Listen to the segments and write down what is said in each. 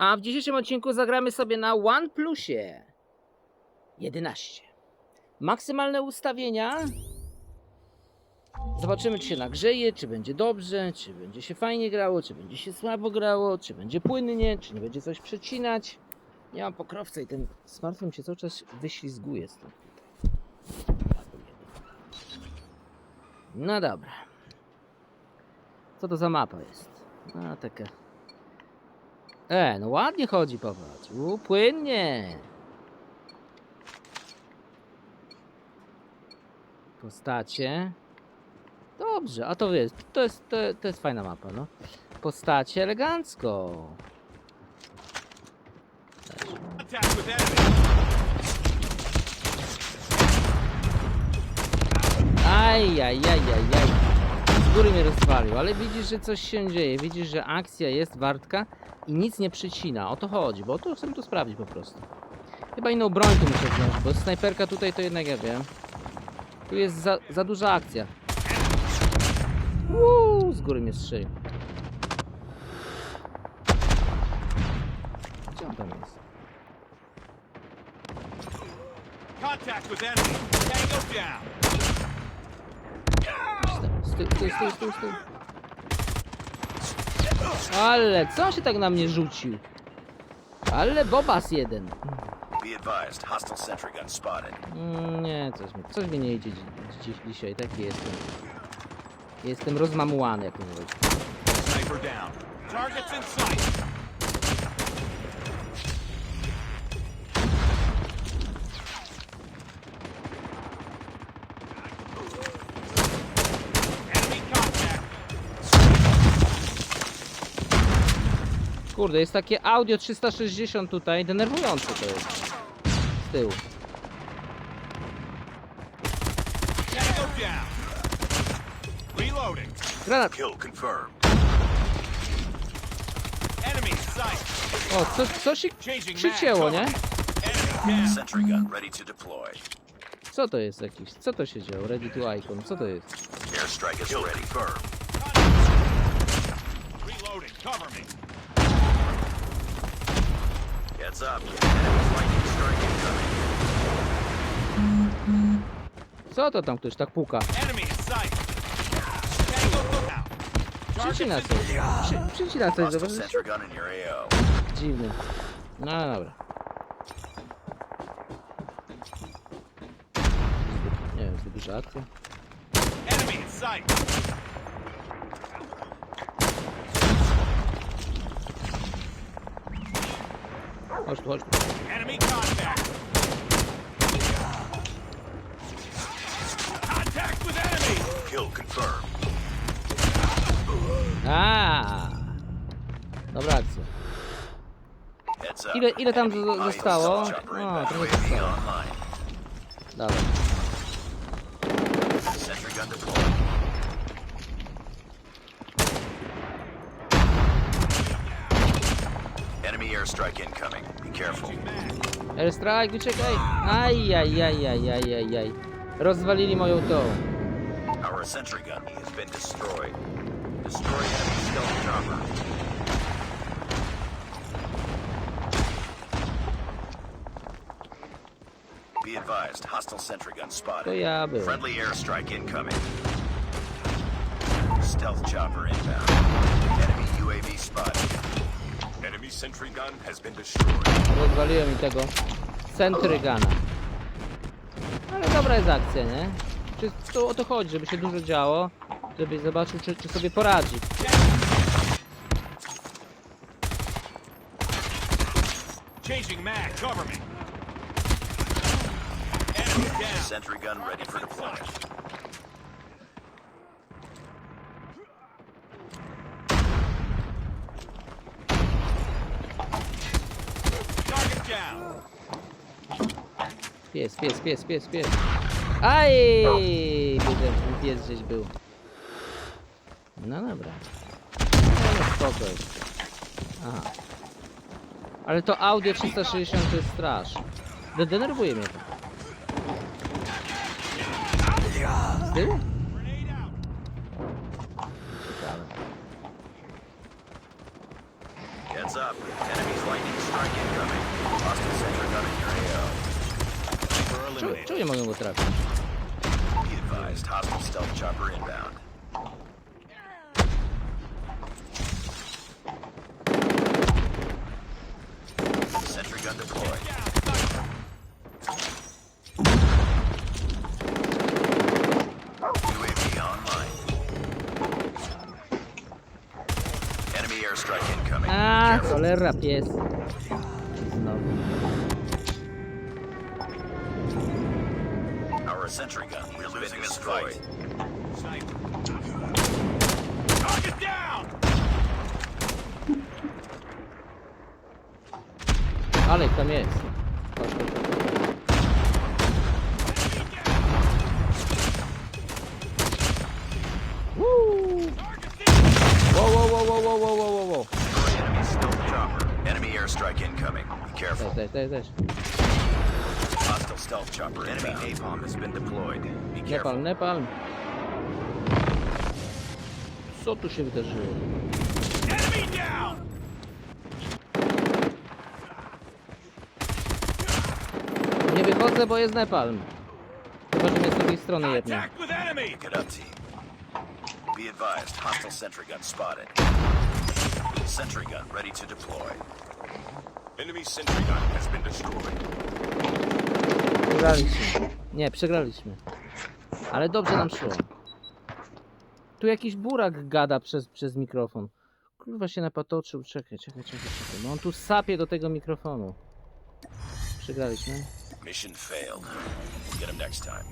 A w dzisiejszym odcinku zagramy sobie na OnePlusie 11. Maksymalne ustawienia. Zobaczymy, czy się nagrzeje, czy będzie dobrze, czy będzie się fajnie grało, czy będzie się słabo grało, czy będzie płynnie, czy nie będzie coś przecinać. Nie mam pokrowca i ten smartfon się cały czas wyślizguje stąd. No dobra. Co to za mapa jest? A, taka. E, no ładnie chodzi, popatrz. U, płynnie. Postacie. Dobrze, a to jest, to jest, to, to jest fajna mapa, no. Postacie elegancko. Aj, aj, aj, aj, aj. Z góry mnie rozwalił, ale widzisz, że coś się dzieje. Widzisz, że akcja jest wartka i nic nie przycina. O to chodzi, bo to chcę to sprawdzić po prostu. Chyba inną broń tu muszę wziąć, bo snajperka tutaj to jednak ja wiem. Tu jest za, za duża akcja. Uuu, z góry mnie strzelił. Gdzie on tam jest? Contact with enemy. Tango down. Stój, stój, stój, stój, stój. Ale co on się tak na mnie rzucił? Ale bobas jeden. Mm, nie, coś mi, coś mi nie idzie dzi dziś, dzisiaj. Taki jestem. Jestem rozmamułany, jak mówię. Sniper down. Targets in sight. Enemy contact. Kurde, jest takie audio 360 tutaj, denerwujące to jest. Z tyłu. Granat. Kill confirmed. Enemy in sight. O, coś, coś się przycięło, nie? Enemy down. Sentry gun ready to deploy. Co to jest jakiś? Co to się działo? Ready to icon, co to jest? Airstrike is ready. Confirmed. Reloading. Cover me. Heads up. Enemy's lightning strike incoming. Co to tam ktoś tak puka? Enemy in sight. Tango down. Przycina coś. Przy, przycina coś, Hostile zobacz. sentry gun in your AO. Dziwny. No dobra. Nie wiem, zbyt duża akcja. Enemy in sight. Chodź tu, chodź tu. Enemy contact. Contact with enemy. Kill confirmed. A. Dobra akcja. Heads up. Ile, ile tam Enemy zo- mine zostało? chopper O, inbound. trochę UAV zostało. online. Dobra. Sentry gun deployed. Enemy airstrike incoming. Be careful. Airstrike, wyczekaj. Aj, aj, aj, aj, aj, aj, aj. Rozwalili moją tą. Our sentry gun has been destroyed. Destroy enemy stealth chopper. Be advised, hostile sentry gun spotted. ja. Friendly airstrike incoming. Stealth chopper inbound. Enemy UAV spotted. Enemy sentry gun has been destroyed. Rozwaliłem mi tego Centrygana. Ale dobra jest akcja, nie? Czy to o to chodzi, żeby się dużo działo, żeby zobaczył, czy, czy sobie poradzi. Changing mag. Cover me. Enemy down. Sentry gun ready for deployment. Target down. Pies, pies, pies, pies, pies. Aj! Ten pies gdzieś był. No dobra. No, no spoko jest. Aha. Ale to audio 360 to jest strasz. De- Denerwuje mnie to. Z tyłu? Trafić? Be advised, hostile stealth chopper inbound. Sentry gun deployed. UAV online. Enemy airstrike incoming. Ah, a, cholera, pies. Sentry gun has been destroyed. Sniper. Target down! Ale ich tam jest. Chodź, chodź, chodź. Woo! Wow, wow, wow, wow, wow, wow, wow, wow, wow. Destroy enemy stealth chopper. Enemy airstrike incoming. Be careful. Też, też, też, też. Stealth chopper. Enemy napalm has been deployed. Be careful. Nepal, Nepal. Co tu się wydarzyło? Enemy down! Nie wychodzę, bo jest Nepal. Chyba, że mnie z drugiej strony jedno. Contact with enemy! Pick it up, team. Be advised, hostile sentry gun spotted. Sentry gun ready to deploy. Enemy sentry gun has been destroyed. Przegraliśmy. Nie, przegraliśmy. Ale dobrze nam szło. Tu jakiś burak gada przez, przez mikrofon. Kurwa się napatoczył. Czekaj, czekaj, czekaj, czekaj. No on tu sapie do tego mikrofonu. Przegraliśmy. Mission failed. Get him next time.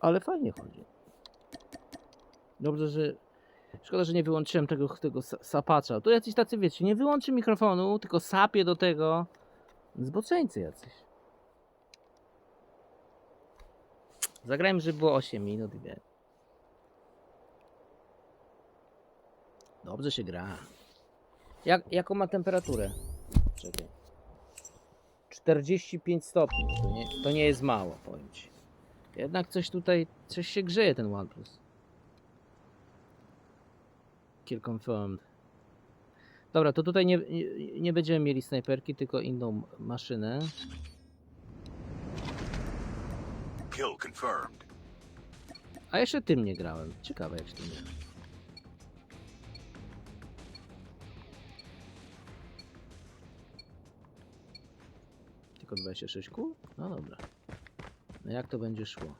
Ale fajnie chodzi. Dobrze, że... Szkoda, że nie wyłączyłem tego, tego sa- sapacza. Tu jacyś tacy, wiecie, nie wyłączy mikrofonu, tylko sapie do tego. Zboczeńcy jacyś. Zagrajmy, żeby było 8 minut i. Dobrze się gra. Jak, jaką ma temperaturę? Czekaj. 45 stopni. To nie, to nie jest mało, powiem ci. Jednak coś tutaj, coś się grzeje ten OnePlus. Kill confirmed. Dobra, to tutaj nie, nie, nie będziemy mieli snajperki, tylko inną maszynę. Kill confirmed. A jeszcze tym nie grałem. Ciekawe jak się tym gra. Tylko 26 kół? No dobra. No jak to będzie szło?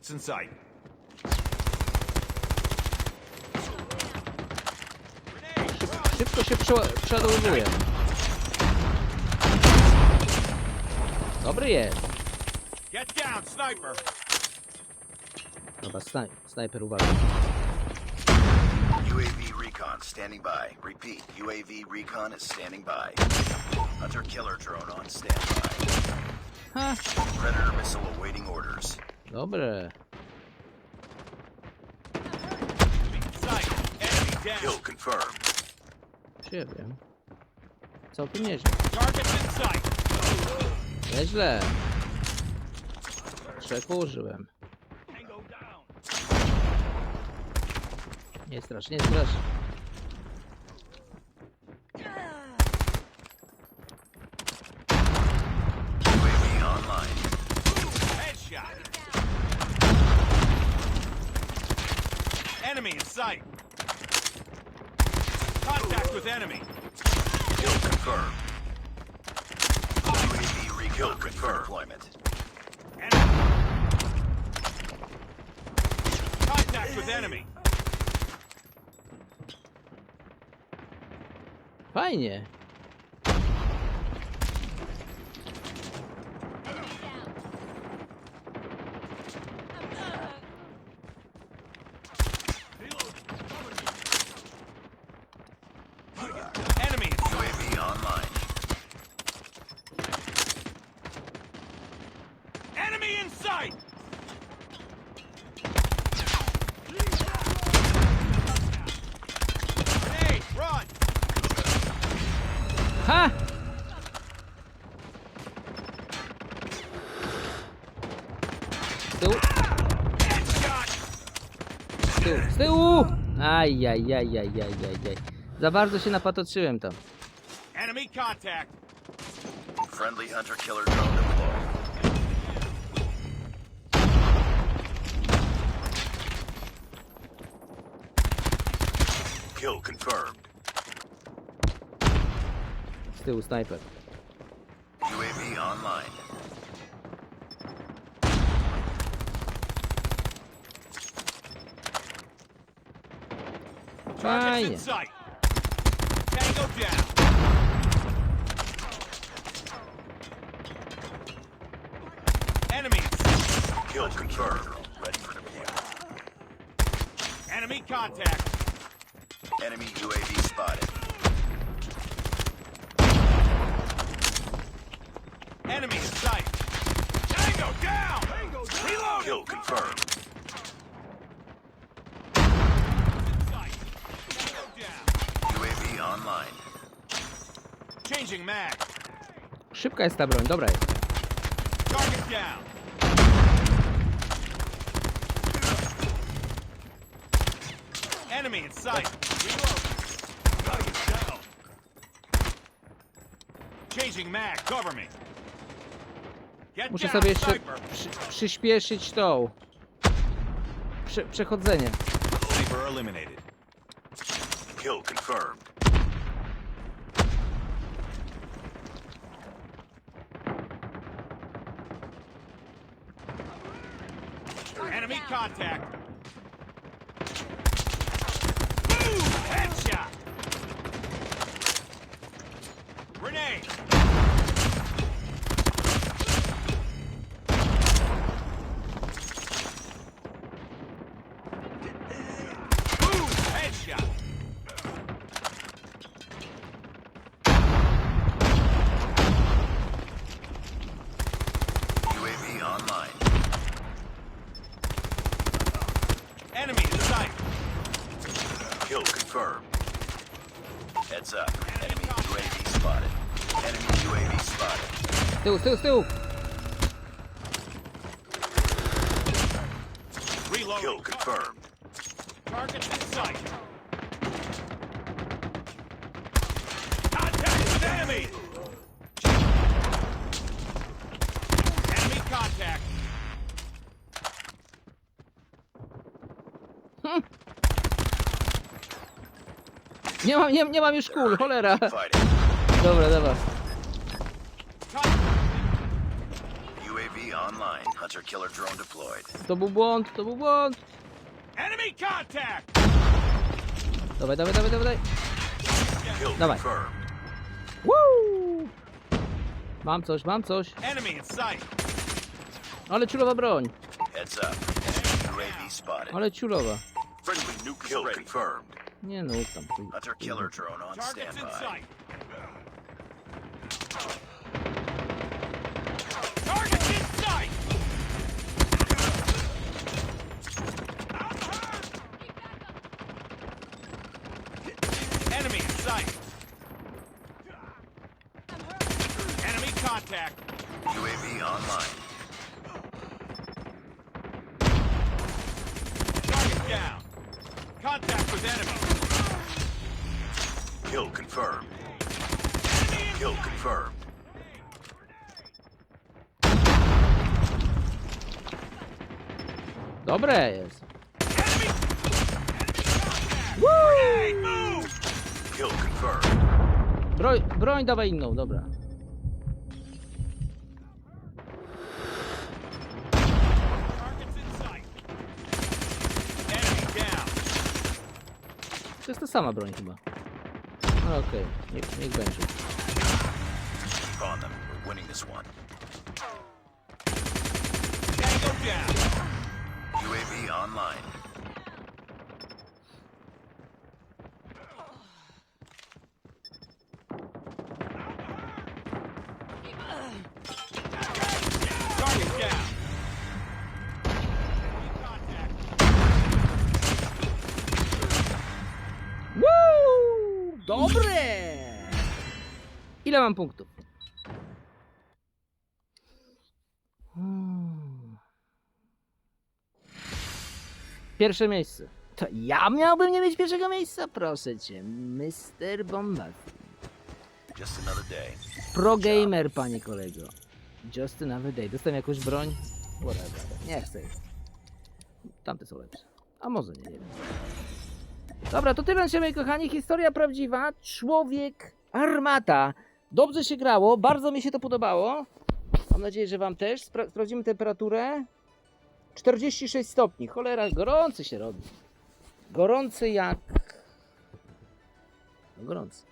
It's in sight. Szybko się przeła- przeładowuje. Dobry jest. Get down, sniper! Dobra, snaj snajper uwaga. UAV recon standing by. Repeat, UAV recon is standing by. Hunter killer drone on standby. Ha, Predator missile awaiting orders. dobre. Kill confirmed. Nie wiem. Całkiem nieźle. Target's in sight! Nieźle. Trzech użyłem. Tango down! Nie strasz, nie strasz. Headshot! Enemy in sight! Contact with enemy! Kill confirmed. UAV recon confirmed. Deployment. Enemy! Contact with enemy! Fajnie. Aj, aj, aj, aj, aj, aj, aj. Za bardzo się napatoczyłem tam. Enemy contact. Friendly hunter killer drone deployed. Kill confirmed. Z tyłu snajper. UAV online. Targets Fajnie. in sight. Tango down. Enemies. Kill confirmed. Ready for deployment. Enemy contact. Enemy UAV spotted. Enemy in sight. Tango down. Reload. Kill confirmed. Changing mag. Szybka jest ta broń, dobra jest. Target down. Enemy in sight. Reload. Target down. Changing mag. Cover me. Get Muszę down, sobie jeszcze sniper. przy, przyspieszyć tą... Prze, przechodzenie. Sniper eliminated. Kill confirmed. Contact. Boom! Headshot. Grenade. Enemy in sight. Kill confirmed. Heads up. Enemy UAV spotted. Enemy UAV spotted. Z tyłu, z tyłu, z tyłu! Reload. Kill confirmed. Targets in sight. Contact with enemy. Enemy Nie mam, nie, nie mam już kul, cholera! Dobra, dobra. UAV online. Hunter killer drone deployed. To był błąd, to był błąd! Enemy contact. Dawaj, dawaj, dawaj, dawaj! Kill confirmed. Woo! Mam coś, mam coś. Enemy in sight. Ale ciulowa broń. Heads up. Enemy UAV spotted. Ale ciulowa. Friendly nuke Kill confirmed. Nie no, tam. chuj. Hunter killer drone on Targets in standby. Contact with enemy. Kill confirmed. Kill confirmed. Dobre jest. Move. Kill confirmed. Broń, broń dawaj inną, dobra. Targets in sight. Enemy down. To jest ta sama broń chyba. No okej, niech, niech będzie. Keep on Dobre! Ile mam punktów? Pierwsze miejsce. To ja miałbym nie mieć pierwszego miejsca? Proszę cię, Mr. Bombastic. Just another day. Pro gamer, panie kolego. Just another day. Dostałem jakąś broń? Whatever. Nie chcę. Tamte są lepsze. A może nie, nie wiem. Dobra, to tyle, moi kochani. Historia prawdziwa. Człowiek armata. Dobrze się grało. Bardzo mi się to podobało. Mam nadzieję, że wam też. Spra sprawdzimy temperaturę. 46 stopni. Cholera, gorący się robi. Gorący jak... No gorący.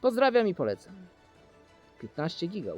Pozdrawiam i polecam. 15 giga.